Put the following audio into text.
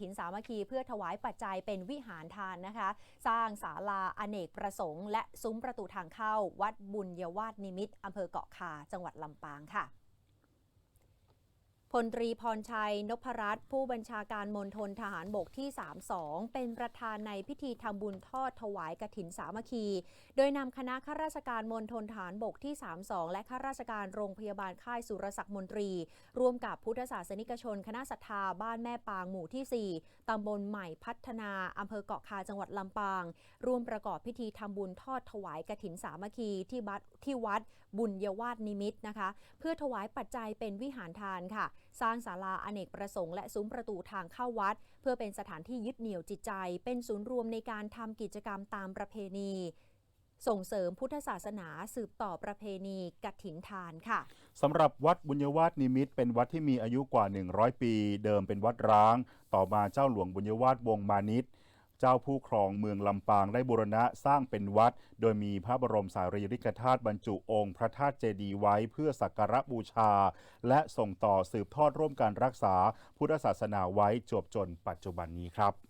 ถินสามัคคีเพื่อถวายปัจจัยเป็นวิหารทานนะคะ สร้างศาลาอเนกประสงค์ และซุ้มประตูทางเข้า วัดบุญยวาสนิมิตอำเภอเกาะคาจังหวัดลำปางค่ะ พลตรีพรชัย นพรัตน์ผู้บัญชาการมณฑลทหารบกที่ 32 เป็นประธานในพิธีทำบุญทอดถวายกฐินสามัคคี โดยนำคณะข้าราชการมณฑลทหารบกที่ 32 และข้าราชการโรงพยาบาลค่ายสุรศักดิ์มนตรี ร่วมกับพุทธศาสนิกชน คณะศรัทธาบ้านแม่ปางหมู่ที่ 4 ตำบลใหม่พัฒนาอำเภอเกาะคาจังหวัดลำปาง ร่วมประกอบพิธีทำบุญทอดถวายกฐินสามัคคีที่วัดที่วัดบุญยวาสนิมิตนะคะ เพื่อถวายปัจจัยเป็นวิหารทานค่ะสร้างศาลาอเนกประสงค์และซุ้มประตูทางเข้าวัด เพื่อเป็นสถานที่ยึดเหนี่ยวจิตใจ เป็นศูนย์รวมในการทำกิจกรรมตามประเพณี ส่งเสริมพุทธศาสนาสืบต่อประเพณีกฐินทานค่ะสำหรับวัดบุญยวาสนิมิตรเป็นวัดที่มีอายุกว่า 100 ปี เดิมเป็นวัดร้าง ต่อมาเจ้าหลวงบุญยวาสวงมานิต เจ้าผู้ครองเมืองลำปางได้บูรณะสร้างเป็นวัด โดยมีพระบรมสารีริกธาตุบรรจุองค์พระธาตุเจดีย์ไว้เพื่อสักการะบูชา และส่งต่อสืบทอดร่วมการรักษาพุทธศาสนาไว้จบจนปัจจุบันนี้ครับ